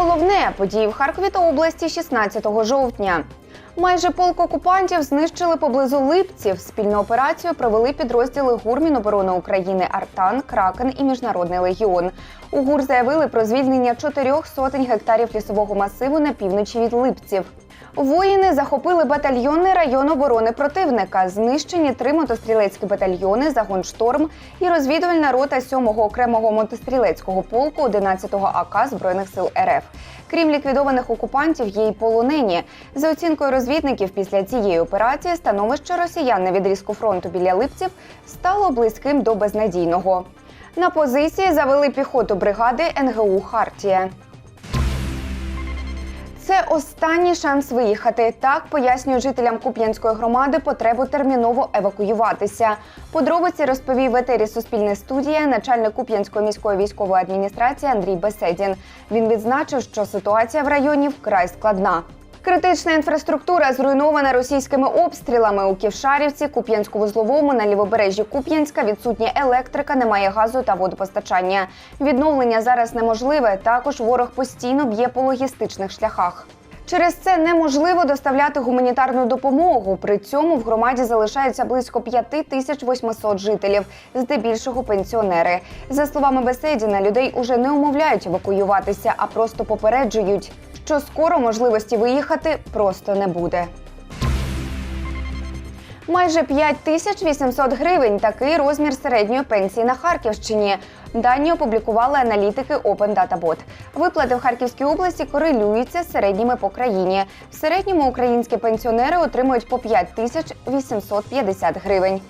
головне події в Харкові та області 16 жовтня. Майже полк окупантів знищили поблизу Липців. Спільну операцію провели підрозділи ГУР Міноборони України Артан, Кракен і Міжнародний легіон. У ГУР заявили про звільнення чотирьох сотень гектарів лісового масиву на півночі від Липців. Воїни захопили батальйонний район оборони противника. Знищені три мотострілецькі батальйони, загон шторм і розвідувальна рота 7-го окремого мотострілецького полку 11-го АК Збройних сил РФ. Крім ліквідованих окупантів, є й полонені. За оцінкою розвідників, після цієї операції становище росіян на відрізку фронту біля Липців стало близьким до безнадійного. На позиції завели піхоту бригади НГУ Хартія. Це останній шанс виїхати. Так пояснюють жителям Куп'янської громади потребу терміново евакуюватися. Подробиці розповів в етері Суспільне студія начальник Куп'янської міської військової адміністрації Андрій Беседін. Він відзначив, що ситуація в районі вкрай складна. Критична інфраструктура зруйнована російськими обстрілами у Ківшарівці, Куп'янську-Вузловому на лівобережжі Куп'янська відсутня електрика, немає газу та водопостачання. Відновлення зараз неможливе. Також ворог постійно б'є по логістичних шляхах. Через це неможливо доставляти гуманітарну допомогу. При цьому в громаді залишається близько 5800 жителів, здебільшого пенсіонери. За словами Беседіна, людей уже не умовляють евакуюватися, а просто попереджують, що скоро можливості виїхати просто не буде. Майже 5800 гривень такий розмір середньої пенсії на Харківщині. Дані опублікували аналітики Open Data. Виплати в Харківській області корелюються з середніми по країні. В середньому українські пенсіонери отримують по 5850 гривень.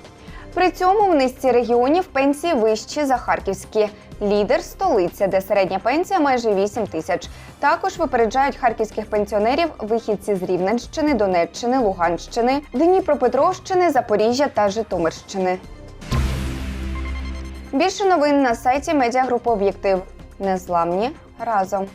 При цьому в низці регіонів пенсії вищі за харківські. Лідер столиця, де середня пенсія майже 8 тисяч. Також випереджають харківських пенсіонерів вихідці з Рівненщини, Донеччини, Луганщини, Дніпропетровщини, Запоріжжя та Житомирщини. Більше новин на сайті медіагрупи Об'єктив. Незламні разом.